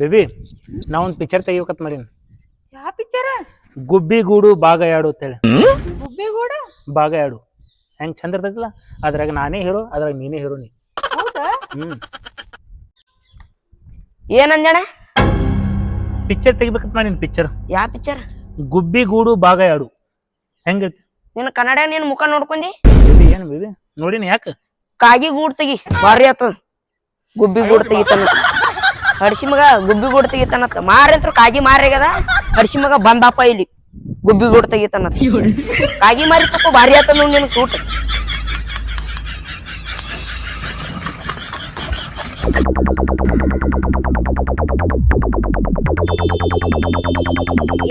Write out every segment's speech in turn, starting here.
Baby ನಾ ಒಂದು picture ತೆಗಿಬೇಕತ್ ಮಾಡೀನಿ. ಯಾವ ಪಿಕ್ಚರ್ ಗುಬ್ಬಿ ಗೂಡು ಭಾಗ ಎರಡು ಅಂತೇಳಿ ಗುಬ್ಬಿಗೂಡ? ಭಾಗ ಎರಡು. ಹೆಂಗ್ ಚಂದ ಇರ್ತೈತಿಲ್ಲ? ಅದ್ರಾಗ ನಾನೇ ಹೀರೋ ಅದ್ರಾಗ ನೀನೇ ಹೀರೋನಿ ಹೌದಾ? ಹ್ಮ್. ಏನಂಜಣ ಪಿಕ್ಚರ್ ತೆಗಿಬೇಕಂತ ಮಾಡೀನಿ ಪಿಕ್ಚರ್ ಯಾವ ಪಿಕ್ಚರ್ ಗುಬ್ಬಿ ಗೂಡು ಭಾಗ ಎರಡು. ಹೆಂಗೈತಿ ನಿನ್ನ ಕನ್ನಡ ನಿನ್ ಮುಖ ನೋಡ್ಕೊಂಡಿ. ಏನ್ ಏನು ನೋಡಿನ ಯಾಕ? ಯಾಕೆ ಕಾಗಿ ಗೂಡ್ ತೆಗಿ ಬಾರಿ ಆತದ. ಗುಬ್ಬಿ ಗೂಡ್ ತೆಗಿತಾನ. ಹಡ್ಸಿ ಮಗ ಗುಬ್ಬಿ ಗೂಡ್ ತೆಗಿತಾನತ್ತ ಅಂತ ಕಾಗಿ ಮಾರ್ಯಾಗದ ಹಡ್ಸಿ ಮಗ ಬಂದಪ್ಪ ಇಲ್ಲಿ. ಗುಬ್ಬಿ ಗೂಡ್ ತೆಗಿತಾನ ಕಾಗಿ ಮಾರಿ ತಪ್ಪ ಭಾರಿ ಆತ ನೋಡಿ ನಿನ್ ಸೂಟ್.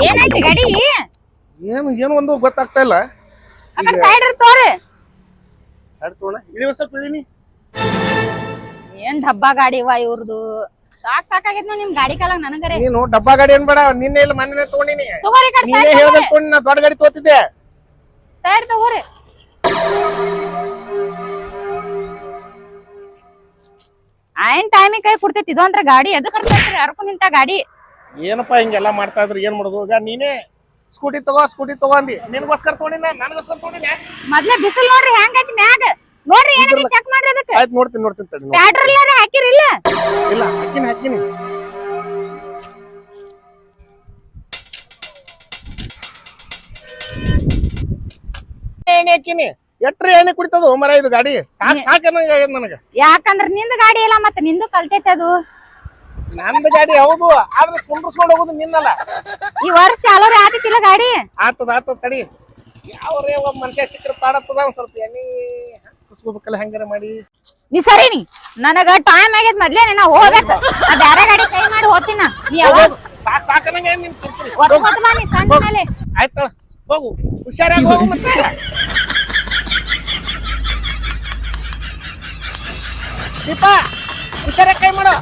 ಏನಾಯ್ತು ಗಾಡಿ? ಏನು ಏನು ಒಂದು ಗೊತ್ತಾಗ್ತಾ ಇಲ್ಲ. ಆ ಕಡೆ ಸೈಡ್ ತೋರಿ. ಸೈಡ್ ತೋಣ ಇಲ್ಲಿ ಒಂದ್ ಸ್ವಲ್ಪ ಇಳಿನಿ ಏನ್ ಡಬ್ಬಾ ಗಾಡಿ ವಾ ಇವ್ರದು? ಸಾಕ್ ಸಾಕಾಗೈತ್ ನೋಡ್ ನಿಮ್ ಗಾಡಿ ಕಾಲಾಗ ನನಗರೆ ನೀನು ಡಬ್ಬಾ ಗಾಡಿ ಏನ್ ಬೇಡ ನಿನ್ನೆ ಇಲ್ಲ ಮೊನ್ನೆ ತಗೊಂಡಿನಿ. ತಗೋರಿ ಕಡೆ ನೀನೇ ಹೇಳ್ದಂಗ್ ತಗೊಂಡಿ ನಾ ದೊಡ್ಡ ಗಾಡಿ ತಗೋತಿದ್ದೆ. ಸೈಡ್ ತಗೋರಿ. ಆಯ್ನ್ ಟೈಮಿಗೆ ಕೈ ಕೊಡ್ತೈತಿ ಅಂದ್ರೆ ಗಾಡಿ. ಎದಕ್ಕೆ ಕರ್ಕೊಂಡ್ರಿ ಯಾರಕ್ಕೂ ನಿಂತ ಗಾಡಿ. ಏನಪ್ಪ ಹಿಂಗೆಲ್ಲ ಮಾಡ್ತಾ ಇದ್ರೆ? ಏನ್ ಮಾಡೋದು? ಈಗ ನೀನೇ ಸ್ಕೂಟಿ ತಗೋ ಸ್ಕೂಟಿ ತಗೊಂಡಿ ನಿನಗೋಸ್ಕರ ತಗೊಂಡಿನ ನನಗೋಸ್ಕರ ತಗೊಂಡಿನ ಮೊದ್ಲೇ ಬಿಸಿಲ್ ನೋಡ್ರಿ ಹೆಂಗೈತಿ ಮ್ಯಾಗ? ನೋಡ್ರಿ ಚೆಕ್ ಮಾಡ್ರಿ ಅದಕ್ಕೆ. ಆಯ್ತು ನೋಡ್ತೀನಿ ನೋಡ್ತೀನಿ ತಡಿ ನೋಡ್. ಪ್ಯಾಟ್ರಲ್ ಹಾಕಿರಿಲ್ಲ ಇಲ್ಲ? ಹಾಕಿನಿ ಹಾಕಿನಿ. ಎಣ್ಣೆ ಹಾಕಿನಿ? ಎಟ್ರೆ ಎಣ್ಣೆ ಕುಡಿತದ ಮರ ಇದು ಗಾಡಿ? ಸಾಕ್ ಸಾಕ್ ಅನ್ನಂಗ ಆಗ್ಯದ ನನಗ. ಯಾಕಂದ್ರ ನಿಂದ ಗಾಡಿ ಇಲ್ಲ ಮತ್ತ ನಿಂದು ಕಲ್ತೈತಿ ಅದು. ನಂದು ಗಾಡಿ ಹೌದು ಆದ್ರೆ ಕುಂಡ್ರಸ್ಕೊಂಡು ಹೋಗುದು ನಿನ್ನಲ್ಲ. ಈ ವರ್ಷ ಚಾಲೋ ಇಲ್ಲ ಗಾಡಿ? ಆತದ ಆತದ ತಡಿ. ಯಾವ್ರೇ ಒಬ್ಬ ಮನುಷ್ಯ ಸಿಕ್ಕರೆ ಪಾಡತ್ತದ ಒಂದ್ ಸ್ವಲ್ಪ ಎಣ್ಣೆ ಕುಸ್ಕೋಬೇಕಲ್ಲ ಹೆಂಗಾರ ಮಾಡಿ. ನೀ ಸರಿ ನೀ. ನನಗ ಟೈಮ್ ಆಗೈತ್ ಮೊದ್ಲೇ ನಾ ಹೋಗ್ಬೇಕು. ಆ ಬ್ಯಾರೆ ಗಾಡಿ ಕೈ ಮಾಡಿ ಹೋಗ್ತೀನ. ನೀ ಯಾವಾಗ? ಸಾಕ್ ಸಾಕನಂಗ ನಿನ್ ಒತ್ಕೊತ್ ಬಾ ನೀ ಸಂಜೆ ಮೇಲೆ. ಆಯ್ತು ಹೋಗು. ಹುಷಾರಾಗಿ ಹೋಗು ಮತ್ತೆ. ದೀಪ ಹುಷಾರಾಗಿ ಕೈ ಮಾಡು.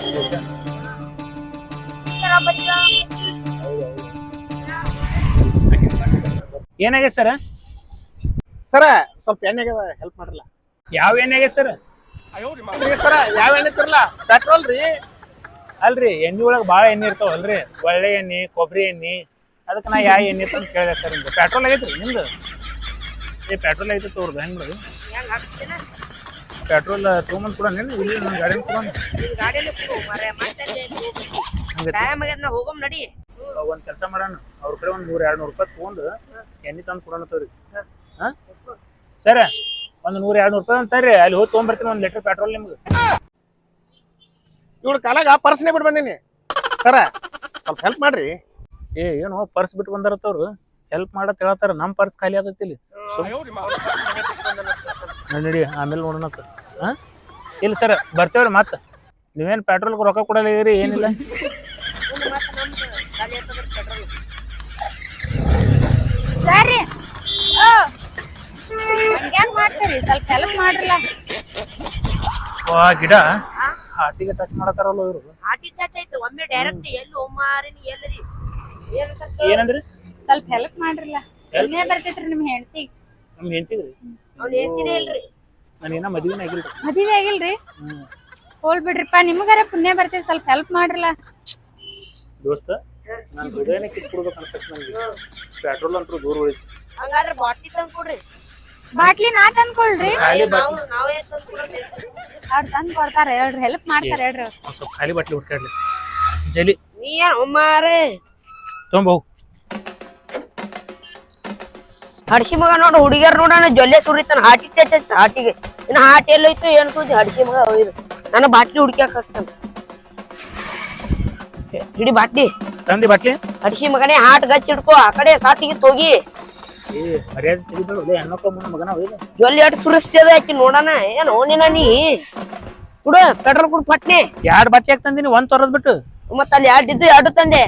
ಇದ್ದೀನಿ. ಏನಾಗೈತೆ ಸರ್ ಸರ ಸ್ವಲ್ಪ ಎಣ್ಣೆಗೆ ಹೆಲ್ಪ್ ಮಾಡ್ರಲ್ಲ ಯಾವ ಎಣ್ಣೆ ಆಗೈತೆ ಸರ್ ಸರ ಯಾವ ಎಣ್ಣೆ ತರಲ್ಲ ಪೆಟ್ರೋಲ್ ರೀ. ಅಲ್ರಿ ಎಣ್ಣೆ ಒಳಗೆ ಭಾಳ ಎಣ್ಣೆ ಇರ್ತಾವಲ್ರಿ ಒಳ್ಳೆ ಎಣ್ಣೆ ಕೊಬ್ಬರಿ ಎಣ್ಣೆ ಅದಕ್ಕೆ ನಾ ಯಾವ ಎಣ್ಣೆ ಅಂತ ಕೇಳಿದೆ ಸರ್ ನಿಮ್ದು ಪೆಟ್ರೋಲ್ ಆಗೈತ್ರಿ ನಿಮ್ದು? ಏ ಪೆಟ್ರೋಲ್ ಐತೆ ತೋರ್ದು ಹೆಂಗ್ ಮಾಡೋದು ಪೆಟ್ರೋಲ್ ತೊಗೊಂಬಂದು ಕೂಡ ನಿಲ್ಲ ಇಲ್ಲಿ ನನ್ನ ಗಾಡಿ ತೊಗೊಂಡು ಹೋಗಮ್ ನಡಿ. ಒಂದು ಕೆಲಸ ಮಾಡೋಣ. ಅವ್ರ ಕಡೆ ಒಂದು ನೂರು ಎರಡು ನೂರು ರೂಪಾಯಿ ತೊಗೊಂಡು ಎಣ್ಣೆ ತಂದು ಕೊಡೋಣ ತೋರಿ ಹಾಂ? ಸರ್ ಒಂದು ನೂರ ಎರಡು ನೂರು ರೂಪಾಯಿ ಅಂತಾರ್ರಿ ಅಲ್ಲಿ ಹೋಗಿ ತೊಗೊಂಬರ್ತೀನಿ ಒಂದು ಲೀಟರ್ ಪೆಟ್ರೋಲ್ ನಿಮ್ಗೆ. ಇವಳು ಕಾಲಾಗ ಪರ್ಸ್ನೇ ಬಿಟ್ಟು ಬಂದೀನಿ. ಸರ ಸ್ವಲ್ಪ ಹೆಲ್ಪ್ ಮಾಡ್ರಿ. ಏ ಏನು ಪರ್ಸ್ ಬಿಟ್ಟು ಬಂದಾರತ್ತವ್ರು ಹೆಲ್ಪ್ ಮಾಡತ್ ಹೇಳತ್ತಾರ ನಮ್ಮ ಪರ್ಸ್ ಖಾಲಿ ಆಗತ್ತಿ ಇಲ್ಲಿ. ನಡಿ, ಆಮೇಲೆ ನೋಡೋಣ ಹಾ ಇಲ್ಲ ಸರ್ ಬರ್ತೇವ್ರಿ ಮತ್ತೆ. ನೀವೇನು ಪೆಟ್ರೋಲ್ಗೆ ರೊಕ್ಕ ಕೊಡಲ್ಲ ಏನಿಲ್ಲ ಸರಿ ಓ ಹಂಗ್ಯಾಕ್ ಮಾಡ್ತೀರಿ? ಸ್ವಲ್ಪ ಹೆಲ್ಪ್ ಮಾಡ್ರಲ್ಲ. ವಾ ಗಿಡ? ಹಾಟಿಗೆ ಟಚ್ ಮಾಡತಾರಲ್ಲ ಇವರು? ಆಟಿ ಟಚ್ ಆಯ್ತು. ಒಮ್ಮೆ ಡೈರೆಕ್ಟ್ ಎಲ್ಲಿ ಒಮ್ಮಾರಿನ ಎಲ್ಲರಿ? ಏನಂದ್ರಿ? ಸ್ವಲ್ಪ ಹೆಲ್ಪ್ ಮಾಡ್ರಲ್ಲ. ಇನ್ನೇ ಬರ್ತೈತ್ರಿ ನಿಮ್ ಹೆಂಡತಿ. ನಮ್ಮ ಹೆಂಡತಿ ಅವ್ನು ಹೇಳ್ತೀನಿ ಇಲ್ರಿ. ನಾನು ಏನ ಮದುವೆನೇ ಆಗಿಲ್ರಿ. ಮದುವೆ ಆಗಿಲ್ರಿ? ಹೋಲ್ ಬಿಡ್ರಿಪ್ಪ ನಿಮಗಾರ ಪುಣ್ಯ ಬರ್ತೈತಿ. ಸ್ವಲ್ಪ ಹೆಲ್ಪ್ ಮಾಡ್ರಲ್ಲ. ದೋಸ್ತ ನಾನು ಹೃದಯನೇ ಕಿತ್ಕೊಡ್ಬೇಕು ಅನ್ಸತ್ತೆ ನನಗೆ ಪೆಟ್ರೋಲ್ ಅಂತೂ ದೂರ ಉಳಿತು. ಹಂಗಾದ್ರೆ ಬಾಟ್ಲಿ ತಂದು ಕೊಡ್ರಿ. ಬಾಟ್ಲಿ ನಾ ತಂದ್ಕೊಳ್ರಿ ಅವ್ರು ತಂದ್ ಕೊಡ್ತಾರ ಹೇಳ್ರಿ ಹೆಲ್ಪ್ ಮಾಡ್ತಾರ ಹೇಳ್ರಿ ಅವ್ರು. ಒಂದ್ ಸ್ವಲ್ಪ ಖಾಲಿ ಬಾಟ್ಲಿ ಹುಡ್ಕಾಡ್ಲಿ ಜಲಿ. ನೀ ಏನ್ ಒಮ್ಮಾರೆ ತೊಗೊಂಬೋಗು ಹಡ್ಸಿ ಮಗ ನೋಡು ಹುಡುಗಿಯರ್ ನೋಡೋಣ ಜೊಲ್ಲೆ ಸುರಿತಾನ ಹಾಟಿ ಟಚ್ ಆಯ್ತು ಹಾಟಿಗೆ. ಇನ್ನು ಹಾಟ್ ಎಲ್ಲೋಯ್ತು ಏನ್ ಸುದ್ದಿ? ಹಡ್ಸಿ ಮಗ ಹೋಯ್ದು ನನ್ನ ಬಾಟ್ಲಿ ಹುಡುಕ್ಯಾಕ ಹಾಕ್ತಾನ ಹಿಡಿ ಬಾಟ್ಲಿ. ತಂದಿ ಬಾಟ್ಲಿ. ಹಡ್ಸಿ ಮಗನೇ ಹಾಟ್ ಗಚ್ಚ ಹಿಡ್ಕೋ ಆ ಕಡೆ ಸಾತಿಗೆ ಹೋಗಿ ಜೊಲ್ಲೆ ಸುರಿಸ್ತಿ ಸುರಿಸ್ತದ ಆಕಿ ನೋಡಣ. ಏನು ನಿನ್ನ ನೀ? ಕುಡು ಪೆಟ್ರೋಲ್ ಕುಡ್ ಪಟ್ನೆ. ಎರಡು ಯಾಕೆ ತಂದಿನಿ? ಒಂದ್ ತೊರದ್ ಬಿಟ್ಟು. ಮತ್ತ ಅಲ್ಲಿ ಎರಡು ಇದ್ದು ಎರಡು ತಂದೆ.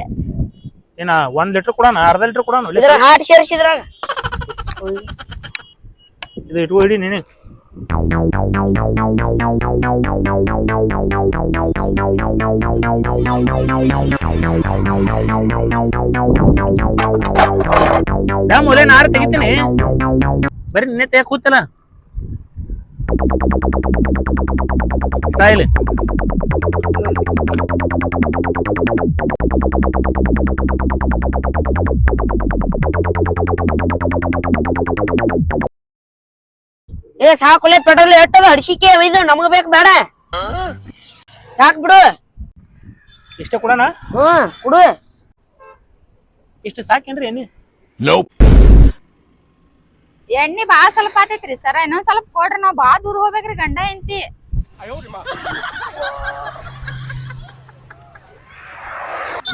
ಏನ ಒಂದ್ ಲೀಟರ್ ಕೊಡೋಣ ಅರ್ಧ ಲೀಟರ್ ಕೊಡೋಣ? ಇದ್ರ ಹಾಟ್ ಸೇರಿಸಿದ್ರಾಗ ಇದು ಇಟ್ಕೊ ಹಿಡಿ ನೀನೆ. ಒಲೆ ನಾರು ತೆಗಿತೀನಿ ಬರೀ ನಿನ್ನೆ ತೆಗ ಕೂತಲ್ಲ? ಕಾಯಿಲೆ ಏ ಸಾಕುಲೆ ಪೆಟ್ರೋಲ್ ಎಟ್ಟದ ಹಡ್ಸಿಕೆ ಇದು ನಮಗ್ ಬೇಕು ಬೇಡ. ಸಾಕ್ ಬಿಡು. ಇಷ್ಟ ಕೊಡೋಣ? ಹ್ಮ್ ಕುಡು. ಇಷ್ಟು ಸಾಕೇನ್ರಿ ಎಣ್ಣೆ? ಎಣ್ಣಿ ಬಾಳ ಸ್ವಲ್ಪ ಆತೈತ್ರಿ ಸರ. ಇನ್ನೊಂದ್ ಸ್ವಲ್ಪ ಕೊಡ್ರಿ ನಾವ್ ಬಾಳ ದೂರ ಹೋಗ್ಬೇಕ್ರಿ ಗಂಡ ಎಂತಿ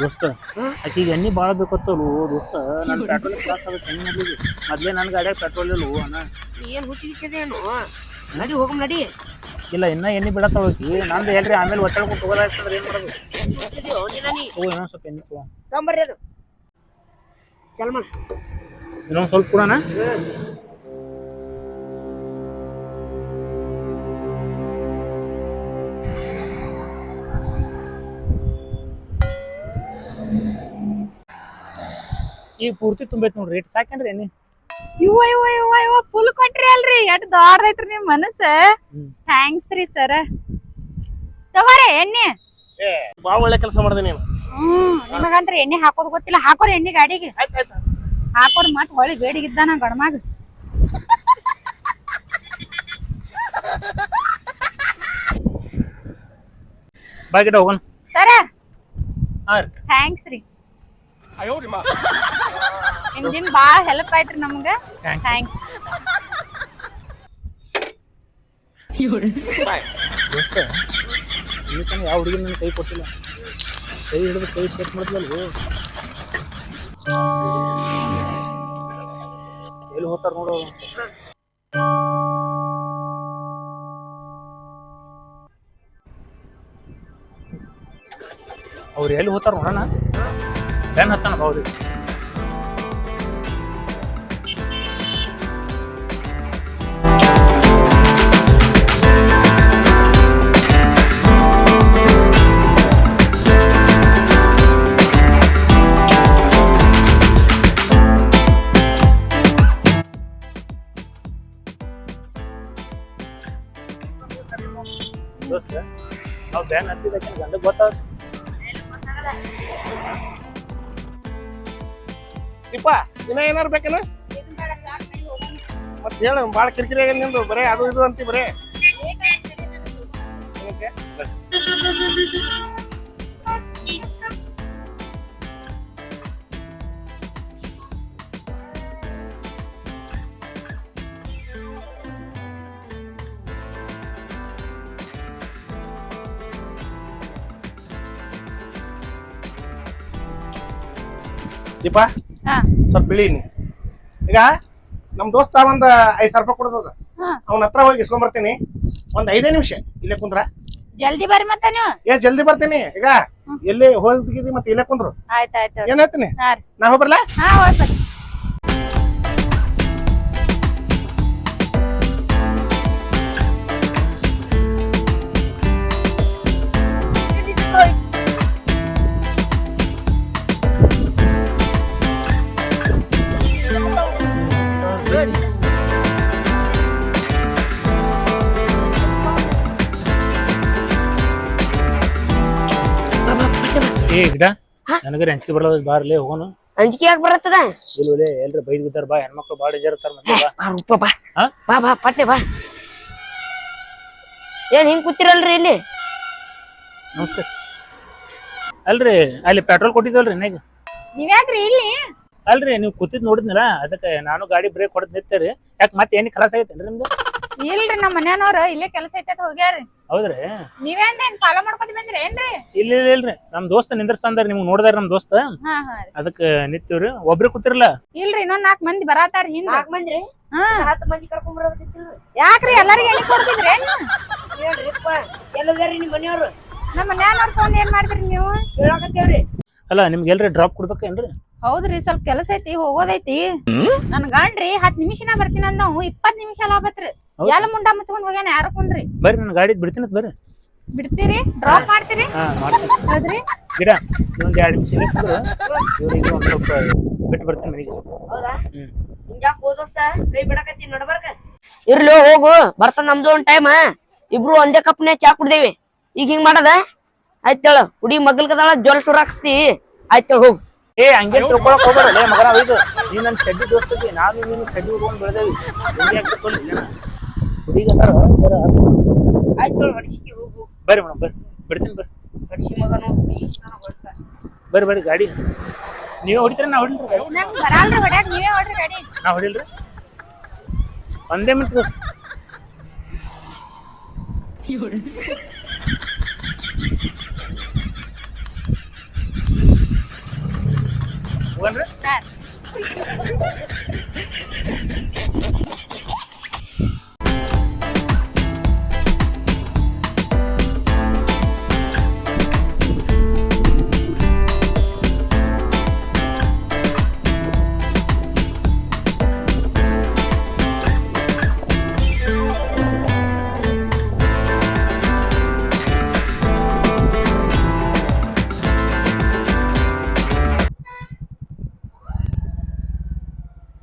ದೋಸ್ತ ಆಕಿಗೆ ಎಣ್ಣೆ ಭಾಳ ಬೇಕತ್ತಲು ದೋಸ್ತ? ನನ್ನ ಪೆಟ್ರೋಲ್ ಕ್ಲಾಸ್ ಆಗತ್ತೆ ಹೆಂಗ್ ಮಾಡ್ಲಿಕ್ಕೆ ಮೊದ್ಲೇ ನನ್ನ ಗಾಡಿಯಾಗ ಪೆಟ್ರೋಲ್ ಇಲ್ಲ ಅಣ್ಣ? ಏನ್ ಹುಚ್ಚಿಗಿಚ್ಚದೇನು ನಡಿ ಹೋಗಮ್ ನಡಿ. ಇಲ್ಲ ಇನ್ನ ಎಣ್ಣೆ ಬಿಡತ್ತಾವ ಆಕಿ. ನಂದು ಹೇಳ್ರಿ ಆಮೇಲೆ ಹೊಟ್ಟೆ ಹೋಗೋದಾಯ್ತಂದ್ರೆ ಏನ್ ಮಾಡೋದು? ಓ ನೀನ ಇನ್ನೊಂದ್ ಸ್ವಲ್ಪ ಎಣ್ಣೆ ತಗೋ. ತಗೊಂಬರ್ರಿ ಅದು. ಚಲ್ ಮಾಡ ಇನ್ನೊಂದ್ ಸ್ವಲ್ಪ ಕೊಡೋಣ? ಈಗ ಪೂರ್ತಿ ತುಂಬೈತ್ ನೋಡ್ರಿ ರೇಟ್ ಸಾಕೇನ್ರಿ ಎಣ್ಣೆ. ಇವ ಇವ ಇವ ಇವ ಫುಲ್ ಕೊಟ್ರಿ ಅಲ್ರಿ ಎಷ್ಟ್ ದೊಡ್ಡದೈತ್ರಿ ನಿಮ್ ಮನಸ್ಸ. ಥ್ಯಾಂಕ್ಸ್ ರೀ ಸರ್ ತಗೋರಿ ಎಣ್ಣೆ. ಏ ಭಾಳ ಒಳ್ಳೆ ಕೆಲಸ ಮಾಡ್ದೆ ನೀನು. ಹ್ಮ್ ನಿಮಗಂತ್ರ ಎಣ್ಣೆ ಹಾಕೋದ್ ಗೊತ್ತಿಲ್ಲ ಹಾಕೋರಿ ಎಣ್ಣೆ ಗಾಡಿಗೆ. ಹಾಕೋರ್ ಆಯ್ತು. ಹಾಕೋರಿ ಮತ್ ಹೊಳಿ ಬೇಡಿಗಿದ್ದಾನ ಗಣಮಾಗ ಬಾಗಿಡ ಹೋಗೋಣ. ಸರ ಥ್ಯಾಂಕ್ಸ್ ರೀ. ಅಯ್ಯೋ ಮಾ ಬಾಳ ಹೆಲ್ಪ್ ಆಯ್ತ್ರಿ ನಮ್ಗ. ಥ್ಯಾಂಕ್ಸ್ ದೋಸ್ತ ಇಲ್ಲಿ ತನಕ ಯಾವ ಹುಡುಗಿ ನನ್ನ ಕೈ ಕೊಟ್ಟಿಲ್ಲ. ಕೈ ಹಿಡಿದು ಕೈ ಶೇಕ್ ಮಾಡಿದ್ಲಲ್ವ ಎಲ್ಲಿ ಹೋಗ್ತಾರ ನೋಡು ಅವ್ರು. ಎಲ್ಲಿ ಹೋಗ್ತಾರ ನೋಡೋಣ? ಬೆನ್ ಹತ್ತಾನ ಅವ್ರಿಗೆ ದೋಸ್ತ ನಾವು ಬ್ಯಾನ್ ಹತ್ತಿದ್ದಕ್ಕೆ ಗಂಡ ಗೊತ್ತಾಗ ಇಪ್ಪ ಇನ್ನ ಏನಾರು ಬೇಕೇನ? ಮತ್ತೆ ಹೇಳು ಭಾಳ ಕಿರಿಕಿರಿ ಆಗಿದೆ ನಿಂದು ಬರೇ ಅದು ಇದು ಅಂತಿ ಬರೇ. ದೀಪ? ಸ್ವಲ್ಪ ಇಳೀನಿ ಈಗ ನಮ್ ದೋಸ್ತ ಒಂದ್ ಐದ್ ಸಾವಿರ ರೂಪಾಯಿ ಕೊಡೋದದ. ಹಾ. ಅವನ ಹತ್ರ ಹೋಗಿ ಇಸ್ಕೊಂಡ್ ಒಂದ್ ಐದೇ ನಿಮಿಷ ಇಲ್ಲೇ ಕುಂದ್ರ. ಜಲ್ದಿ ಬರ್ರಿ ಮತ್ತ ನೀವು. ಏ ಜಲ್ದಿ ಬರ್ತೀನಿ. ಈಗ ಎಲ್ಲಿ ಹೋಗಿದ್ದಿ ಮತ್ತೆ ಇಲ್ಲೇ ಕುಂದ್ರು. ಆಯ್ತಾಯ್ತು ಆಯ್ತ್ ಏನ್ ಹೇಳ್ತೀನಿ? ನಾ ಹೋಗ್ಬರ್ಲಾ ಹಾ ಹೋಗ್ ಏ ಗಿಡ. ನನಗೆ ರಂಚಿಕೆ ಬರಲ್ಲ ಬಾರ್ಲೇ ಹೋಗೋನು. ಅಂಜಿಕೆ ಯಾಕೆ ಬರತ್ತದ? ಇಲ್ಲೇ ಎಲ್ರು ಬೈದ್ ಬಿದ್ದಾರ ಬಾ ಹೆಣ್ಮಕ್ಳು ಬಾಳ ಡೇಂಜರ್ ಇರ್ತಾರ ಮಂದಿ ಬಾ. ರೂಪ ಬಾ. ಹಾ? ಬಾ ಬಾ ಪಟ್ಟೆ ಬಾ. ಏನ್ ಹಿಂಗ್ ಕೂತಿರಲ್ರಿ ಇಲ್ಲಿ? ನಮಸ್ಕಾರ ಅಲ್ರಿ ಅಲ್ಲಿ ಪೆಟ್ರೋಲ್ ಕೊಟ್ಟಿದ್ದಲ್ರಿ ನನಗೆ ನೀವ್ಯಾಕ್ರಿ ಇಲ್ಲಿ? ಅಲ್ರಿ ನೀವು ಕೂತಿದ್ ನೋಡಿದ್ನಲ್ಲ ಅದಕ್ಕೆ ನಾನು ಗಾಡಿ ಬ್ರೇಕ್ ಹೊಡೆದ್ ನಿಂತೇರಿ ಯಾಕೆ ಮತ್ತೆ ಏನ್ ಕೆಲಸ ಆಗೈತೇನ್ರಿ ನಿಮ್ದು? ಇಲ್ರಿ ನಮ್ಮ ಮನ್ಯಾನವ್ರ ಇಲ್ಲೇ ಕೆಲಸ ಐತೆ ಹೋಗ್ಯಾರಿ. ಹೌದ್ರಿ. ನೀವೇನ್ ಫಾಲೋ ಮಾಡ್ಕೊತ ಬಂದ್ರಿ ಏನ್ರಿ? ಇಲ್ಲ ಇಲ್ಲ ಇಲ್ರಿ. ನಮ್ ದೋಸ್ತ ನಿಂದ್ರಸಂದ್ರ ನಿಮ್ಗೆ ನೋಡ್ದಾರ ನಮ್ ದೋಸ್ತ. ಹಾ ಹಾ ರೀ. ಅದಕ್ಕೆ ನಿಂತೀವ್ರಿ ಒಬ್ರಿ ಕೂತಿರಲ್ಲ ಇಲ್ರಿ ಇನ್ನೊಂದ್ ನಾಕ್ ಮಂದಿ ಬರಾತಾರ ಹಿಂದ. ನಾಲ್ಕು ಮಂದಿ ಹಾ. ಹತ್ತು ಮಂದಿ ಕರ್ಕೊಂಡ್ ಬರಬೇಕಿತ್ತಿಲ್ರಿ? ಯಾಕ್ರಿ ಎಲ್ಲಾರಿಗೂ ಎಲ್ಲಿ ಕೊಡ್ತಿದ್ರಿ? ಹೇಳ್ರಿಪ್ಪ ಎಲ್ಲೋಗ್ಯಾರಿ ನಿಮ್ ಮನೆಯವ್ರು? ನಮ್ಮ ಮನ್ಯಾನವ್ರ ಫೋನ್ ಏನ್ ಮಾಡ್ತೀರಿ ನೀವು? ಕೇಳಾಕತ್ತೇವ್ರಿ. ಅಲ್ಲ ನಿಮ್ಗೆ ಎಲ್ರಿ ಡ್ರಾಪ್ ಕೊಡ್ಬೇಕೇನ್ರಿ? ಹೌದ್ರಿ ಸ್ವಲ್ಪ ಕೆಲಸ ಐತಿ ಹೋಗೋದೈತಿ. ನನ್ ಗಂಡ್ರಿ ಹತ್ ನಿಮಿಷನ ಬರ್ತೀನಿ ಅಂದ್ ನಾವು ಇಪ್ಪತ್ ನಿಮಿಷ ಲಾಭತ್ರಿ? ಎಲ್ಲ ಮುಂಡ ಮುಚ್ಕೊಂಡ್ ಹೋಗ್ಯಾನ ಯಾರ ಕುಂಡ್ರಿ ಬರ್ರಿ ನನ್ನ ಗಾಡಿ ಬಿಡ್ತೀನಿ ಬರ್ರಿ. ಬಿಡ್ತೀರಿ? ಡ್ರಾಪ್ ಮಾಡ್ತೀರಿ? ಹಾ ಮಾಡ್ತೀನಿ. ಹೌದ್ರಿ? ಗಿಡ ಇನ್ನೊಂದ್ ಎರಡು ನಿಮಿಷ ಇವ್ರಿಗೆ ಒಂದ್ ಸ್ವಲ್ಪ ಬಿಟ್ಟು ಬರ್ತೀನಿ ಮನೆಗೆ. ಹೌದಾ? ಹಿಂಗ್ಯಾಕ್ ಹೋದೋಸ್ತ ಕೈ ಬಿಡಕತ್ತಿ ನಡ್ಬರ್ಕ ಇರ್ಲಿ ಹೋಗು. ಬರ್ತ ನಮ್ದು ಒಂದ್ ಟೈಮ್ ಇಬ್ರು ಒಂದೇ ಕಪ್ನೆ ಚಾ ಕುಡ್ದೇವಿ. ಈಗ ಹಿಂಗ್ ಮಾಡದ? ಆಯ್ತೇಳ ಹುಡಿ ಮಗಲ್ಕದಾಳ ಜ್ವರ ಶುರು ಹಾಕ್ಸ್ತಿ ಆಯ್ತೇಳ ಹೋಗು. ಏ ಹಂಗೆ ತಿಳ್ಕೊಳಕ್ ಹೋಗ್ಬೇಡ ಮಗನ ಇದು ನೀ ನನ್ನ ಚಡ್ಡಿ ದೋಸ್ತಿ ನಾನು ನೀನು ಚಡ್ಡಿ ಉಡ್ಕೊಂಡು ಬೆಳೆದೇವಿ. ಈಗ ಆಯ್ತೇಳ ಹಡ್ಸಿಗೆ ಹೋಗು. ಬರ್ರಿ ಮೇಡಮ್ ಬರ್ರಿ. ಬಿಡ್ತೀನಿ ಬರ್ರಿ. ಹಡ್ಸಿ ಮಗನು ಬರ್ರಿ ಬರ್ರಿ ಗಾಡಿ. ನೀವೇ ಹೊಡಿತೀರ ನಾ ಹೊಡಿಲ್ರಿ ನಾ ಹೊಡಿಲ್ರಿ. ಒಂದೇ ಮಿನಿಟ್ ದೋಸ್ತ ಹೋಗನ್ರಿ ಹಾ.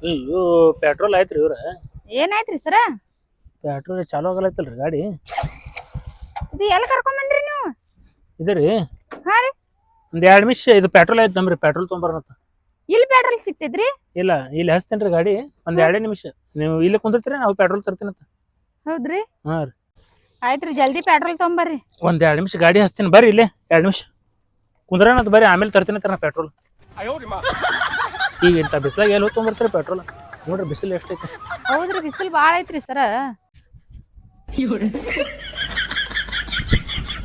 ಅಯ್ಯೋ ಪೆಟ್ರೋಲ್ ಆಯ್ತ್ರಿ ಇವ್ರ. ಏನಾಯ್ತ್ರಿ ಸರ? ಪೆಟ್ರೋಲ್ ಚಾಲೂ ಆಗಲತ್ತಲ್ರಿ ಗಾಡಿ. ಇದು ಎಲ್ಲಿ ಕರ್ಕೊಂಡ್ ಬಂದ್ರಿ ನೀವು ಇದರಿ ಹಾ ರೀ. ಒಂದ್ ಎರಡ್ ನಿಮಿಷ ಇದು ಪೆಟ್ರೋಲ್ ಆಯ್ತು ನಮ್ರಿ ಪೆಟ್ರೋಲ್ ತೊಂಬರ್ನತ್ತ. ಇಲ್ಲಿ ಪೆಟ್ರೋಲ್ ಸಿಗ್ತೈತ್ರಿ? ಇಲ್ಲ ಇಲ್ಲಿ ಹಚ್ತೇನ್ರಿ ಗಾಡಿ. ಒಂದ್ ಎರಡೇ ನಿಮಿಷ. ನೀವು ಇಲ್ಲಿ ಕುಂದಿರ್ತೀರಿ ನಾವು ಪೆಟ್ರೋಲ್ ತರ್ತೀನಂತ. ಹೌದ್ರಿ? ಹಾ ರೀ. ಆಯ್ತ್ರಿ ಜಲ್ದಿ ಪೆಟ್ರೋಲ್ ತೊಂಬರ್ರಿ. ಒಂದ್ ಎರಡ್ ನಿಮಿಷ ಗಾಡಿ ಹಚ್ತೀನಿ ಬರ್ರಿ ಇಲ್ಲೇ ಎರಡ್ ನಿಮಿಷ. ಕುಂದ್ರನಂತ ಬರ್ರಿ ಆಮೇಲೆ ತರ್ತೀನಿ ನಾ ಪೆಟ್ರೋಲ್ ಈಗ ಇಂಥ ಬಿಸಿಲಾಗ ಎಲ್ಲಿ ತೊಗೊಂಬರ್ತೀರಿ ಪೆಟ್ರೋಲ್ ನೋಡ್ರಿ ಬಿಸಿಲು ಎಷ್ಟೈತೆ ಹೌದ್ರಿ ಬಿಸಿಲು ಭಾಳ ಐತ್ರಿ ಸರ.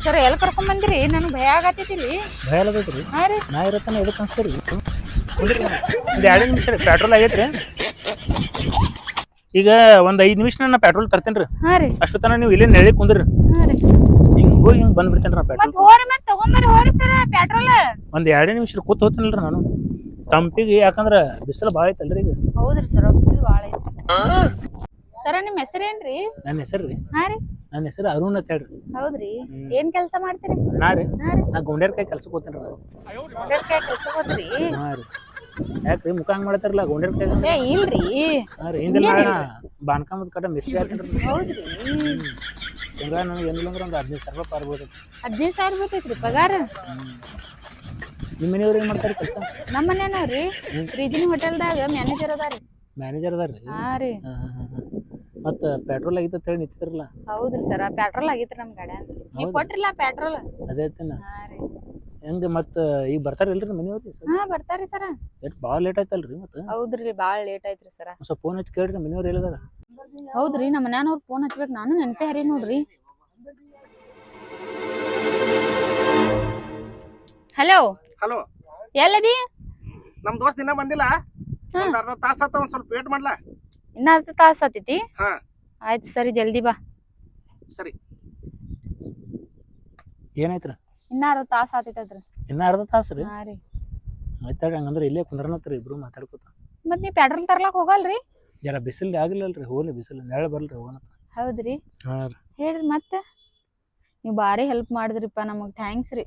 ಸರ್ ಎಲ್ಲಿ ಕರ್ಕೊಂಡ್ ಬಂದಿರಿ? ನನ್ಗೆ ಭಯ ಆಗತ್ತೈತಿರಿ ಭಯ ಆಗತ್ತೈತ್ರಿ ಹಾಂ ರೀ. ನಾ ಇರತ್ತಾನ ಎದಕ್ಕೆ ಅನ್ಸ್ತೀರಿ? ಒಂದು ಎರಡೇ ನಿಮಿಷ ರೀ ಪೆಟ್ರೋಲ್ ಆಗೈತ್ರಿ. ಈಗ ಒಂದ್ ಐದ್ ನಿಮಿಷ ನಾನು ಪೆಟ್ರೋಲ್ ತರ್ತೇನೆ ರೀ ಹಾಂ ರೀ. ಅಷ್ಟು ತನಕ ನೀವು ಇಲ್ಲೇ ನೆಳಿ ಕುಂದ್ರಿ. ಹಾ ರೀ. ಹಿಂಗ್ ಹೋಗಿ ಹಿಂಗೆ ಬಂದ್ಬಿಡ್ತೇನೆ ರೀ ಮತ್ ಪೆಟ್ರೋಲ್ ಹೋರಿ ಮತ್ ತಗೊಂಬರ್ರಿ ಹೋರಿ ಸರ್ ಪೆಟ್ರೋಲ್ ಒಂದ್ ಎರಡೇ ನಿಮಿಷ ಕೂತ್ ಹೋಗ್ತೀನಲ್ರಿ ನಾನು. ತಂಪಿಗೆ ಯಾಕಂದ್ರ ಬಿಸಿಲು ಭಾಳ ಐತಲ್ರಿ ಈಗ. ಹೌದ್ರಿ ಸರ್ ಬಿಸಿಲು ಬಾಳ ಐತಿ ಸರ ನಿಮ್ ಹೆಸರೇನ್ರಿ ನನ್ನ ಹೆಸರು ರೀ. ಹಾ ರೀ. ನನ್ನ ಹೆಸರು ಅರುಣ್ ಅಂತ ಹೇಳ್ರಿ. ಹೌದ್ರಿ. ಏನ್ ಕೆಲಸ ಮಾಡ್ತೀರಿ? ನಾ ರೀ. ಹಾ ರೀ. ನಾ ಗೊಂಡೇರ್ಕಾಯಿ ಕೈ ಕೆಲ್ಸಕ್ಕೆ ಹೋಗ್ತೀನಿ ರೀ ಕೆಲ್ಸ ಹೋದ್ರಿ ಹಾ ರೀ. ಯಾಕ್ರಿ ಮುಖ ಹಂಗ್ ಮಾಡ್ತಾರಲ್ಲ ಗೊಂಡೇರ್ಕಾಯಿ ಕೈ ಏ ಇಲ್ರಿ. ಹಾ ರೀ ಹಿಂದಿನ ನಾ ಕಡೆ ಮಿಸ್ ಆಗ್ತೀನಿ ಹೌದ್ರಿ. ತಿಂಗಳ ನನಗೆ ಏನಿಲ್ಲ ಅಂದ್ರೆ ಒಂದು ಹದಿನೈದು ಸಾವಿರ ರೂಪಾಯಿ ಪಾರ್ಬೋದು. ಹದಿನೈದು ಸಾವಿರ ಬರ್ತೈತ್ರಿ ಪಗಾರ? ನಿಮ್ಮ ಮನೆಯವ್ರು ಏನು ಮಾಡ್ತಾರೆ ಕೆಲಸ? ನಮ್ಮ ಮನ್ಯಾನವ್ರಿ ಫ್ರಿಜಿನ ಹೋಟೆಲ್ದಾಗ ಮ್ಯಾನೇಜರ್ ಅದಾರಿ. ಮ್ಯಾನೇಜರ್ ಅದಾರ ರೀ. ಹಾ ರೀ ಮತ್ತೆ ಪೆಟ್ರೋಲ್ ಆಗಿತ್ತು ಅಂತ ಹೇಳಿ ನಿಂತಿರಲ್ಲ ಹೌದ್ರಿ ಸರ್ ಪೆಟ್ರೋಲ್ ಆಗಿತ್ರಿ ನಮ್ಮ ಗಾಡಿ ಅಂತ ನೀವ್ ಕೊಟ್ರಿಲ್ಲ ಪೆಟ್ರೋಲ್ ಅದೇ ಹೇಳ್ತೇನೆ. ಹಾ ರೀ. ಹೆಂಗೆ ಮತ್ತು ಈಗ ಬರ್ತಾರಿಲ್ರಿ ನಮ್ಮ ಮನೆಯವ್ರು? ಸರ್ ಹಾ ಬರ್ತಾರಿ ಸರ ಎಷ್ಟು ಭಾಳ ಲೇಟ್ ಆಯ್ತಲ್ರಿ ಮತ್ತು? ಹೌದ್ರಿ ಭಾಳ ಲೇಟ್ ಆಯ್ತ್ರಿ ಸರ ಸರ್ ಸ್ವಲ್ಪ ಫೋನ್ ಹಚ್ಚಿ ಕೇಳ್ರಿ ನಮ್ಮ ಮನೆಯವ್ರು ಹೇಳಿದಾರ ಹೌದ್ರಿ ನಮ್ಮ ಮನ್ಯಾನವ್ರ ಫೋನ್ ಹಚ್ಬೇಕು. ನಾನು ನೆನಪೇ ಹರಿ ನೋಡ್ರಿ. ಹಲೋ ಹಲೋ ಎಲ್ಲದಿ? ನಮ್ ದೋಸ್ತ ದಿನ ಬಂದಿಲ್ಲ. ಒಂದ್ ಅರ್ಧ ತಾಸ ಆತ ಒಂದ್ ಸ್ವಲ್ಪ ವೇಟ್ ಮಾಡ್ಲಾ? ಇನ್ನ ಅರ್ಧ ತಾಸ ಆತೈತಿ? ಹಾ. ಆಯ್ತು ಸರಿ ಜಲ್ದಿ ಬಾ. ಸರಿ. ಏನಾಯ್ತು ಇನ್ನ ಅರ್ಧ ತಾಸ ಆತೈತದ್ರಿ ಇನ್ನ ಅರ್ಧ ತಾಸು ರೀ? ಹಾ ರೀ. ಆಯ್ತಾಗ ಹಂಗಂದ್ರೆ ಇಲ್ಲೇ ಕುಂದ್ರನತ್ರಿ ಇಬ್ರು ಮಾತಾಡ್ಕೊತ. ಮತ್ ನೀವ್ ಪೆಟ್ರೋಲ್ ತರ್ಲಾಕ್ ಹೋಗಲ್ರಿ? ಜರ ಬಿಸಿಲು ಆಗಿಲ್ಲಲ್ರಿ ಹೋಗ್ಲಿ ಬಿಸಿಲು ನೆರಳು ಬರ್ಲ್ರಿ ಹೋಗೋಣ ಹೌದ್ರಿ? ಹಾಂ ರೀ. ಹೇಳ್ರಿ ಮತ್ತೆ. ನೀವು ಬಾರಿ ಹೆಲ್ಪ್ ಮಾಡಿದ್ರಿಪ್ಪ ನಮಗೆ ಥ್ಯಾಂಕ್ಸ್ ರೀ.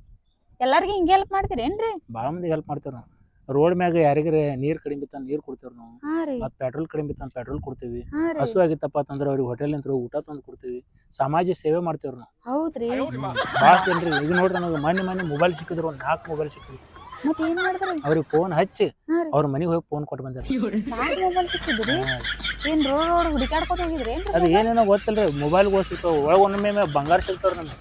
ಎಲ್ಲರಿಗೆ ಹಿಂಗೆ ಹೆಲ್ಪ್ ಮಾಡ್ತೀರೇನ್ರಿ? ಭಾಳ ಮಂದಿಗೆ ಹೆಲ್ಪ್ ಮಾಡ್ತೇವೆ ನಾವು. ರೋಡ್ ಮ್ಯಾಗ ಯಾರಿಗಾರ ನೀರು ಕಡಿಮೆ ಬಿತ್ತ ನೀರು ಕೊಡ್ತೇವ್ ನಾವು. ಹಾ ರೀ. ಮತ್ತು ಪೆಟ್ರೋಲ್ ಕಡಿಮೆ ಬಿತ್ತ ಪೆಟ್ರೋಲ್ ಕೊಡ್ತೀವಿ. ಹಾ ರೀ. ಹಸು ಆಗಿತ್ತಪ್ಪ ಅಂತಂದ್ರೆ ಅವ್ರಿಗೆ ಹೋಟೆಲ್ ನಿಂತ್ರ ಊಟ ತಂದು ಕೊಡ್ತೀವಿ. ಸಮಾಜ ಸೇವೆ ಮಾಡ್ತೇವ್ರಿ ನಾವು. ಹೌದ್ರಿ. ಭಾಳ ಈಗ ನೋಡ್ರಿ ನನಗೆ ಮೊನ್ನೆ ಮೊನ್ನೆ ಮೊಬೈಲ್ ಸಿಕ್ಕಿದ್ರು ಒಂದು ನಾಲ್ಕು ಮೊಬೈಲ್ ಸಿಕ್ಕಿದ್ರು. ಮತ್ ಏನ್ ಮಾಡಿದ್ರಿ ಅವ್ರಿಗೆ ಫೋನ್ ಹಚ್ಚಿ ಅವ್ರ ಮನೆಗೆ ಹೋಗಿ ಫೋನ್ ಕೊಟ್ಟು ಬಂದಾರ ನಾಲ್ಕು ಮೊಬೈಲ್ ಸಿಕ್ಕಿದ್ರಿ? ಏನ್ ರೋಡ್ ರೋಡ್ ಹುಡುಕಾಡ್ಕೊತ ಹೋಗಿದ್ರಿ? ಏನ್ರಿ ಅದು ಏನೇನೋ ಗೊತ್ತಿಲ್ರಿ ಮೊಬೈಲ್ಗಳು ಸಿಗ್ತಾವ ಒಳಗೆ ಒಮ್ಮೆ ಬಂಗಾರ ಸಿಗ್ತಾವ್ರಿ ನಮ್ಗೆ.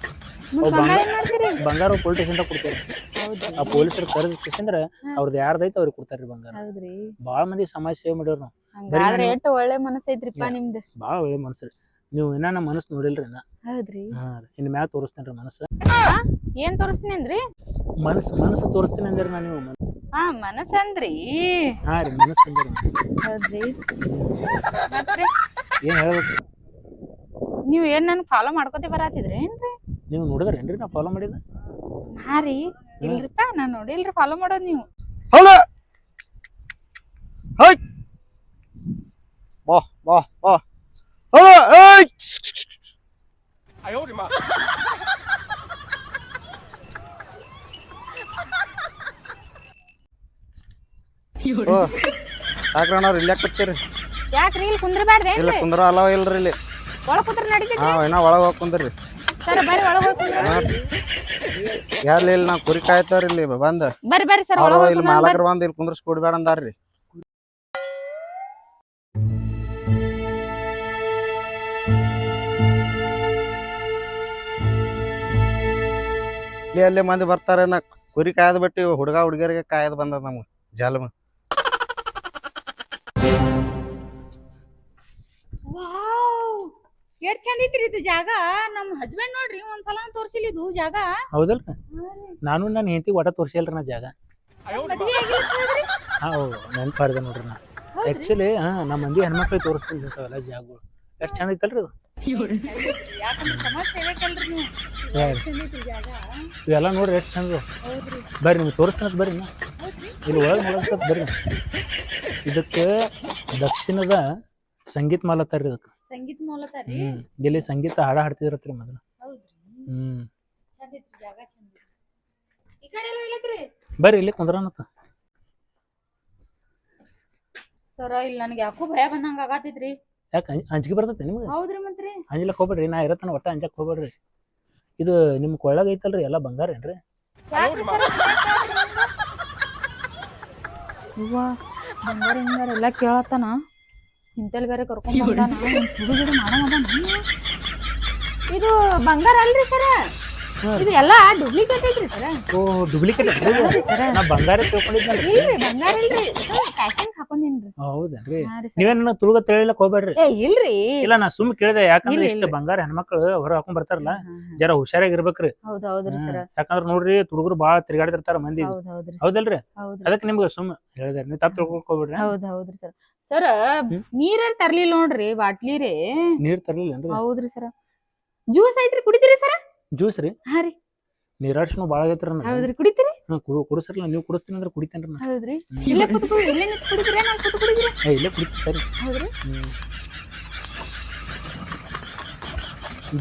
ಮತ್ ಬಂಗಾರ ಏನ್ ಮಾಡ್ತೀರಿ? ಬಂಗಾರ ಪೊಲೀಸ್ ಕೊಡ್ತೇವೆ ಹೌದ್ರಿ. ಆ ಪೊಲೀಸರು ಕರೆದು ಕಿಸಿಂದ್ರೆ ಅವ್ರದ್ದು ಯಾರ್ದೈತೆ ಅವ್ರಿಗೆ ಕೊಡ್ತಾರ್ರಿ ಬಂಗಾರ. ಹೌದ್ರಿ. ಬಾಳ ಮಂದಿ ಸಮಾಜ ಸೇವೆ ಮಾಡ್ಯಾರ ನಾವು. ಹಂಗಾದ್ರೆ ಎಷ್ಟು ಒಳ್ಳೆ ಮನಸ್ಸು ಐತ್ರಿಪ್ಪ ನಿಮ್ದು. ಬಾಳ ಒಳ್ಳೆ ಮನಸ್ಸು ನೀವು ಏನ ನಮ್ಮ ಮನಸ್ಸು ನೋಡಿಲ್ರಿ ಇನ್ನ. ಹೌದ್ರಿ. ಹಾ ರೀ. ಇನ್ನು ಮ್ಯಾಲ ತೋರಿಸ್ತೇನೆ ರೀ ಮನಸ್ಸು. ಏನ್ ತೋರಿಸ್ತೀನೇನ್ರಿ ಮನಸ್ಸು ಮನಸ್ಸು ತೋರಿಸ್ತೀನಿ ಅಂದ್ರೆ ನಾನು ನೀವು ಹಾ ಮನಸ್ಸ ಅಂದ್ರಿ. ಹಾ ರೀ ಮನಸ್ಸು ಅಂದ್ರೆ ಮನಸ್ಸು. ಹೌದ್ರಿ. ಮತ್ರಿ ಏನು ಹೇಳ್ಬೇಕು? ನೀವ್ ಏನ್ ನನ್ ಫಾಲೋ ಮಾಡ್ಕೋತಿ ಬರಾತಿದ್ರಿ ಏನ್ರಿ? ನೀವು ನೋಡಿದ್ರೇನ್ರಿ ನಾ ಫಾಲೋ ಮಾಡಿದ ಹಾ ರೀ. ಇಲ್ರಿಪ್ಪ ನಾನ್ ನೋಡಿಲ್ರಿ ಫಾಲೋ ಮಾಡೋದ್ ನೀವು. ಹಲೋ ಹೈ ಬಾ ಬಾ ಬಾ. ಹಲೋ ಏಯ್! ಓ ಯಾಕ್ರಣ್ಣವ್ರ ಇಲ್ಲೇ ಯಾಕ್ರಿ ಇಲ್ಲಿ ಕುಂದ್ರಬ್ಯಾಡ್ರಿ ಇಲ್ಲ ಕುಂದ್ರ ಇಲ್ರಿ ಇಲ್ಲಿ. ಒಳಗ್ ಕುಂದ್ರ ನಡೀತೈತಿ ಹಾ ಇನ್ನ ಒಳಗೆ ಹೋಗಿ ಕುಂದ್ರಿ. ಸರ್ ಬರ್ರಿ ಒಳಗ್ ಹೋಗ್ ಕುಂದ್ರ. ಯಾರ್ಲಿ ಇಲ್ಲಿ ನಾವು ಕುರಿ ಕಾಯ್ತಾವ್ರಿ ಇಲ್ಲಿ ಬಂದು. ಬರ್ರಿ ಬರ್ರಿ ಸರ್ ಅವ್ರು ಒಳಗ್ ಇಲ್ಲಿ ಮಾಲಕರು ಬಂದು ಇಲ್ಲಿ ಕುಂದ್ರಸ್ ಕೊಡ್ಬೇಡ ಅಂದಾರ್ರಿ. ಇಲ್ಲಿ ಅಲ್ಲಿ ಮಂದಿ ಬರ್ತಾರೆ ನಾ ಕುರಿ ಕಾಯ್ದು ಬಿಟ್ಟು ಹುಡುಗ ಹುಡುಗಿಯರಿಗೆ ಕಾಯ್ದು ಬಂದದ ನಮ್ಗೆ ಜಲ್ಮ. ವಾವ್! ಎಷ್ಟ್ ಚಂದ ಐತ್ರಿ ಇದು ಜಾಗ. ನಮ್ಮ ಹಸ್ಬೆಂಡ್ ನೋಡ್ರಿ ಒಂದ್ಸಲ ತೋರ್ಸಿಲ್ಲ ಇದು ಜಾಗ. ಹೌದಲ್ರಿ? ನಾನು ನನ್ನ ಹೆಂಡತಿ ಒಟ ತೋರ್ಸಿಲ್ರಿ ನಾ ಜಾಗ. ಮದ್ವೆ ಆಗಿಲ್ಲ ನೋಡ್ರಿ. ನಾ. ಆಕ್ಚುಲಿ ಹಾಂ ನಮ್ಮ ಮಂದಿ ಹೆಣ್ಮಕ್ಳಿಗೆ ತೋರಿಸ್ತೀನಿ ಇಂಥವೆಲ್ಲ ಜಾಗಗಳು. ಎಷ್ಟು ಚಂದ ಐತಲ್ರಿ ಇದು? ಯಾಕಂದ್ರೆ ಸಮಾಜ ಸೇವೆಕಲ್ರಿ ನೀವು. ಇವೆಲ್ಲ ನೋಡ್ರಿ ಎಷ್ಟು ಚಂದ ಬರ್ರಿ ನಿಮ್ಗೆ ತೋರಿಸ್ತಾನಂತ ಬರ್ರಿ. ಇಲ್ಲಿ ಒಳಗೆ ನೋಡೋದ್ ಬರ್ರಿ. ಇದಕ್ಕೆ ದಕ್ಷಿಣದ ಸಂಗೀತ ಮಾಲ್ ಅತ್ತಾರ್ರಿ ಇದಕ್ಕೆ. ಸಂಗೀತ ರೀ ಹ್ಮ್ ಇಲ್ಲಿ ಸಂಗೀತ ಹಾಡ ಹಾಡ್ತಿದ್ರತ್ರಿ ಮೊದಲು. ಹ್ಮ್. ಬರ್ರಿ ಇಲ್ಲಿ ಕುಂದ್ರನತ್ತ ಸರ ಇಲ್ಲಿ ನನಗೆ ಯಾಕೋ ಭಯ ಬಂದಂಗ ಯಾಕೆ ಅಂಜಿಕೆ ಬರ್ತೈತೆ ನಿಮ್ಗೆ? ಹೌದ್ರಿ ಮತ್ರಿ. ಹೋಗ್ಬೇಡ್ರಿ ನಾ ಇರತ್ತನ ಒಟ್ಟ ಅಂಜಕ್ ಹೋಗ್ಬೇಡ್ರಿ. ಇದು ನಿಮ್ ಕೊಳ್ಳಾಗ ಐತಲ್ರಿ ಎಲ್ಲ ಬಂಗಾರ ಏನ್ರಿ? ಅವ್ವ ಬಂಗಾರ ಹಿಂಗಾರ ಎಲ್ಲ ಕೇಳತ್ತಾನ? ಇಂತೆಲ್ ಬೇರೆ ಕರ್ಕೊಂಡ್ ಬಂದಾನ? ಹುಡುಗಿರು ಮಾಡೋ ಇದು ಬಂಗಾರ ಅಲ್ರಿ ಸರ? ಇದು ಎಲ್ಲ ಡೂಪ್ಲಿಕೇಟ್ ಐತ್ರಿ ಸರ. ಓ ಡೂಪ್ಲಿಕೇಟ್ ನಾ ಬಂಗಾರ ಇಲ್ರಿ ಬಂಗಾರ ಇಲ್ರಿ. ಫ್ಯಾಷನ್ ಹಾಕೊಂಡಿನ್ರಿ. ಹೌದೇನ್ರಿ? ಹಾ ರೀ sir. ನೀವೇನ್ ನನ್ನ ತುಳುಗ ತಿಳಿಲಕ್ ಹೋಗ್ಬೇಡ್ರಿ ಏ ಇಲ್ರಿ. ಇಲ್ಲ ನಾ ಸುಮ್ ಕೇಳಿದೆ ಯಾಕಂದ್ರೆ ಇಷ್ಟ. ಬಂಗಾರ ಹೆಣ್ಮಕ್ಳು ಹೊರ ಹಾಕೊಂಡ್ ಬರ್ತಾರಲ್ಲ ಜರಾ ಹಾ, ಹಾ. ಜರ ಹುಷಾರಾಗಿರ್ಬೇಕ್ರಿ ಹೌದ್ ಹೌದ್ರಿ ಸರ. ಯಾಕಂದ್ರ ನೋಡ್ರಿ ತುಡುಗರು ಬಾಳ ತಿರ್ಗಾಡ್ತಿರ್ತಾರ ಮಂದಿ. ಹೌದ್ ಹೌದ್ರಿ ಹೌದಲ್ರಿ? ಹೌದ್ರಿ. ಅದಕ್ಕೆ ನಿಮ್ಗೆ ಸುಮ್ ಹೇಳಿದೆ ನೀವು ತಪ್ಪು ತಿಳ್ಕೊಕ್ ಹೋಗ್ಬೇಡ್ರಿ. ಹೌದ್ ಹೌದ್ರಿ ಸರ್. ಸರ. ನೀರ ತರ್ಲಿಲ್ಲ ನೋಡ್ರಿ ಬಾಟ್ಲಿ ರೀ. ನೀರ್ ತರ್ಲಿಲ್ಲ ಹೌದ್ರಿ ಸರ್. ಜ್ಯೂಸ್ ಐತ್ರಿ ಕುಡಿತೀರಿ ಸರ? ಜ್ಯೂಸ್ ರೀ? ಹಾ ರೀ. ನೀರಾಡ್ಸ್ನು ಬಾಳ ಆಗೈತ್ರಿ ನನಗೆ ಹೌದ್ರಿ ಕುಡಿತೀರಿ? ಹಾ ಕುಡು ಕುಡಿಸ್ರಲ್ಲ ನೀವು ಕುಡಿಸ್ತೀನಿ ಅಂದ್ರೆ ಕುಡಿತೇನ್ರಿ ನಾನು ಹೌದ್ರಿ. ಇಲ್ಲೇ ಕುತ್ಕೊಳ್ಳಿ ಇಲ್ಲೇ ನಿಂತು ಕುಡಿದ್ರೆ ನಾನು ಕುತ್ತು ಕುಡಿದ್ರೆ ಏ, ಇಲ್ಲೇ ಕುಡಿತೀನಿ ಸರಿ. ಹೌದ್ರಿ.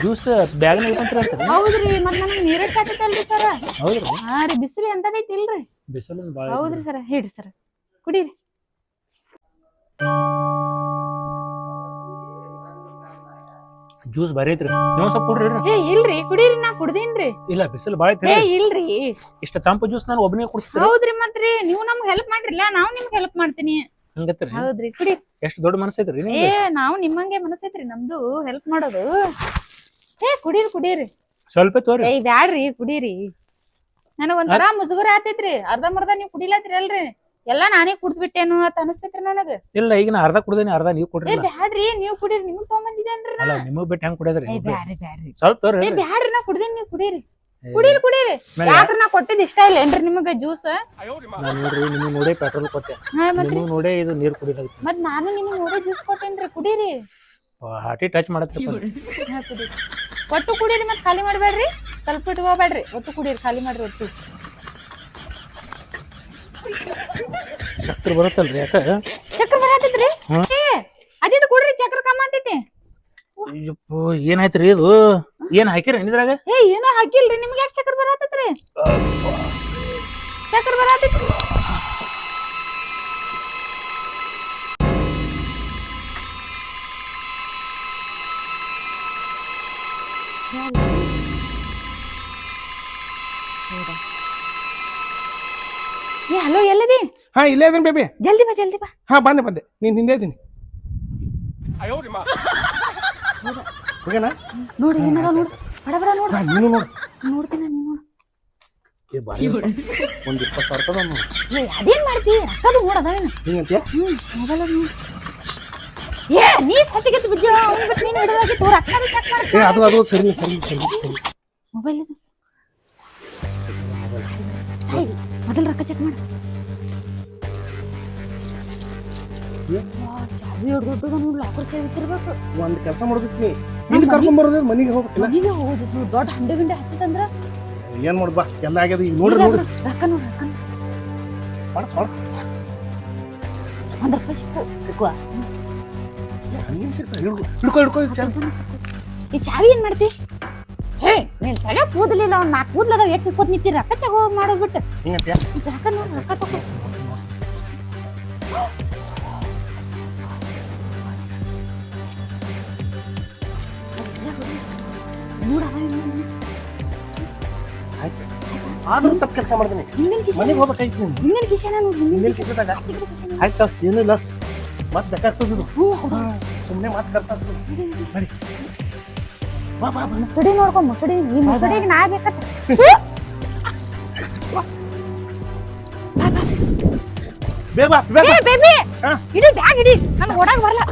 ಜ್ಯೂಸ್ ಬ್ಯಾಗ್ನ ಇಟ್ಕೊಂತೀರ ಅಂತಾರೆ ಹೌದ್ರಿ ಮತ್ ನನಗ್ ನೀರ ಸಾಕತ್ತಲ್ರಿ ಸರ ಹೌದ್ರಿ. ಹಾ ರೀ ಬಿಸಿಲು ಎಂತದೈತಿ ಇಲ್ರಿ? ಬಿಸಿಲು ಬಾಳ ಹೌದ್ರಿ ಸರ ಹೇಳ್ರಿ ಸರ ಕುಡೀರಿ. ಜ್ಯೂಸ್ ಬಾರಿ ಐತ್ರಿ. ನೀವು ಸ್ವಲ್ಪ ಕುಡ್ರಿ ಏ ಇಲ್ರಿ ಕುಡೀರಿ ನಾ ಕುಡ್ದೀನ್ರಿ. ಇಲ್ಲ ಬಿಸಿಲು ಬಾಳ ಐತ್ರಿ. ಏ ಇಲ್ರಿ. ಇಷ್ಟ ತಂಪು ಜ್ಯೂಸ್ ನಾನು ಒಬ್ಬನೇ ಕುಡಿಸ್ತೀನಿ ಹೌದ್ರಿ ಮತ್ರಿ ನೀವು ನಮ್ಗೆ ಹೆಲ್ಪ್ ಮಾಡ್ರಿಲ್ಲ ನಾವು ನಿಮ್ಗೆ ಹೆಲ್ಪ್ ಮಾಡ್ತೀನಿ. ಹಂಗತ್ರಿ? ಹೌದ್ರಿ ಕುಡಿ. ಎಷ್ಟು ದೊಡ್ಡ ಮನಸ್ಸೈತ್ರಿ ಏ ನಾವು ನಿಮ್ಮಂಗೆ ಮನಸ್ಸೈತ್ರಿ ನಮ್ದು ಹೆಲ್ಪ್ ಮಾಡೋದು. ಏ ಕುಡೀರಿ ಕುಡೀರಿ. ಸ್ವಲ್ಪ ತೋರಿ ಏ ಬ್ಯಾಡ್ರಿ ಕುಡೀರಿ. ನನಗ್ ಒಂಥರ ಮುಜುಗರ ಆತೈತ್ರಿ ಅರ್ಧ ಮರ್ಧ ನೀವ್ ಕುಡಿಲತ್ರಿ ಅಲ್ರಿ. ಎಲ್ಲಾ ನಾನೇ ಕುಡ್ದ್ಬಿಟ್ಟೇನು ಅಂತ ಅನಸ್ತೈತ್ರಿ ನನಗ. ಇಲ್ಲ ಈಗ ನಾ ಅರ್ಧ ಕುಡ್ದೇನಿ ಅರ್ಧ ನೀವು ಏ ಕುಡ್ರಿ ಬ್ಯಾಡ್ರಿ ನೀವ್ ಕುಡೀರಿ ನಿಮ್ಗ್ ತಗೊಂಬಂದಿದ್ದೇನ್ರಿ ಅಲ್ಲ ನಿಮಗ್ ಬಿಟ್ಟು ಹೆಂಗ್ ಕುಡಿಯೋದ್ರಿ ಏ ನೀವು? ಬ್ಯಾಡ್ರಿ ಬ್ಯಾಡ್ರಿ. ಸ್ವಲ್ಪ ತೋರಿ ಬ್ಯಾಡ್ರಿ ನಾ ಕುಡ್ದೇನ್ ನೀವ್ ಕುಡೀರಿ. ಕುಡೀರಿ ಕುಡೀರಿ. ಯಾಕ್ರ ಯಾಕ್ರಿ ನಾ ಕೊಟ್ಟಿದ್ ಇಷ್ಟ ಇಲ್ಲ ಏನ್ರಿ ನಿಮಗ ಜ್ಯೂಸ್? ನಾನು ನೋಡ್ರಿ ನಿಮಗೆ ನೋಡೇ ಪೆಟ್ರೋಲ್ ಕೊಟ್ಟೆ. ನಿಮಗೆ ನೋಡೇ ಇದು ನೀರು ಕುಡಿಲಿ ಮತ್ ನಾನು ನಿಮಗ್ ನೋಡಿ ಜ್ಯೂಸ್ ಕೊಟ್ಟೇನ್ರಿ ಕುಡೀರಿ. ಹಾಟಿ ಟಚ್ ಮಾಡತ್ತೆ ಹಾ ಕುಡೀರಿ. ಒಟ್ಟು ಕುಡೀರಿ ಮತ್ ಖಾಲಿ ಮಾಡ್ಬೇಡ್ರಿ. ಸ್ವಲ್ಪ ಇಟ್ಕೋಬೇಡ್ರಿ ಒಟ್ಟು ಕುಡೀರಿ ಖಾಲಿ ಮಾಡ್ರಿ ಒಟ್ಟು. ಶಕ್ತಿ ಬರುತ್ತಲ್ರಿ ಯಾಕ? ಚಕ್ರ ಬರತ್ತೈತ್ರಿ ಅದಿಟ್ಟು ಕುಡ್ರಿ ಚಕ್ರ ಕಮ್ಮ ಅಂತೈತಿ? ಏನಾಯ್ತ್ರಿ ಇದು? ಏನ್ ಹಾಕಿರಿ ಇದ್ರಾಗ ಏ ಏನೋ ಹಾಕಿಲ್ರಿ ನಿಮ್ಗೆ ಯಾಕೆ ಚಕ್ರ ಬರತ್ತೈತ್ರಿ ಚಕ್ರ ಬರತೈತ್ರಿ ಹಾ ಇಲ್ಲೇ ಇದೀನಿ ಬೇಬಿ ಜಲ್ದಿ ಬಾ ಜಲ್ದಿ ಬಾ. ಹಾ ಬಂದೆ ಬಂದೆ. ನೀನ್ ಹಿಂದೆ ಇದ್ದೀನಿ. ಹೋಗ್ಯಾನ? ನೋಡಿ ಏನಾರ ನೋಡು. ಬಡ ಬಡ ನೋಡು. ಹಾ ನೀನು ನೋಡು. ನೋಡ್ತೀನಿ ನೀನು. ಏ ಬಾರಿ ಒಂದ್ ಇಪ್ಪತ್ತು ಸಾವಿರ ರೂಪಾಯಿ ನೋಡು ಏ ಅದೇನ್ ಮಾಡ್ತಿ? ನೋಡ ಅದಾವೇನ ಮೊಬೈಲ್ ನೋಡು. ಏ ನೀ ಸತ್ತಿಗೆ ಬಿದ್ದಿರ ಅವ್ನು ಬಿಟ್ಟು ನೀನು ಹಿಡಿದಾಗಿ ತೋರ ಅಕ್ಕದು ಚೆಕ್ ಮಾಡ ಏ ಅದು ಅದು ಸರಿ ಸರಿ ಸರಿ ಸರಿ. ಮೊಬೈಲ್ ಇದು. ಹೇ, ಮೊದಲು ರೊಕ್ಕ ಚೆಕ್ ಮಾಡು. ಚಾವಿ ಲಾಕರ್ ಚಾವಿ ಇಟ್ಟಿರ್ಬೇಕು. ಒಂದ್ ಕೆಲಸ ಮಾಡೋದಕ್ಕೆ ನೀ ಇಲ್ಲಿ ಕರ್ಕೊಂಡ್ ಬರೋದು ಮನೆಗೆ ಹೋಗುದು. ದೊಡ್ಡ ಹಂಡೆ ಗಿಂಡೆ ಹತ್ತಿತ್ತಂದ್ರ ಏನ್ ಮಾಡುದು ಬಾ ಎಲ್ಲ ಆಗ್ಯದ ಈಗ ನೋಡ್ರಿ ನೋಡ್ರಿ ರೊಕ್ಕ ನೋಡಿ ರೊಕ್ಕ ನೋಡು. ಮಾಡ ಮಾಡ ಒಂದ್ ರೂಪಾಯಿ ಸಿಕ್ಕು. ಸಿಕ್ಕುವ? ಹಂಗೇನ್ ಸಿಕ್ಕು ಹಿಡ್ಕೊ ಹಿಡ್ಕೊ ಹಿಡ್ಕೊ ಇದು ಚಂದ. ಈ ಚಾವಿ ಏನ್ ಮಾಡ್ತಿ? ಹೇ ನೀನ್ ತಲೆ ಕೂದಲಿಲ್ಲ ನಾಲ್ಕು ಕೂದಲದ ಎಷ್ಟು ಕೂತ್ ನಿಂತಿ ರೊಕ್ಕ ಚಗೋ ಮಾಡೋದ್ಬಿಟ್ಟು ಹಿಂಗಂತ್ಯಾ? ರೊಕ್ಕ ನೋಡ್ರಿ ರೊಕ್ಕ ತಗೋ. ಆದ್ರೂ ತಪ್ಪು ಕೆಲಸ ಮಾಡ್ತೀನಿ ಮನೆಗೆ ಹೋಗ್ಬೇಕಾಯ್ತು ನೀನು. ಹಿಂದಿನ ಕಿಶನ್ ಹಿಂದಿನ ಸಿಕ್ಕದಾಗ ಆಯ್ತು ಏನಿಲ್ಲ ಮತ್ತೆ ಬೇಕಾಗ್ತದೆ ಸುಮ್ಮನೆ ಮಾತು ಖರ್ಚಾಗ್ತದೆ ಬರೀ ಬಾ ಬಾ ಬಾ. ಮುಸುಡಿ ಈ ಮುಸುಡಿಗೆ ನಾ ಬೇಕಾ. ಬೇಬಿ! ಇಡಿ ಬ್ಯಾಗ್ ಇಡಿ. ನನ್ನ ಓಡಾಕ್ ಬರಲ್ಲ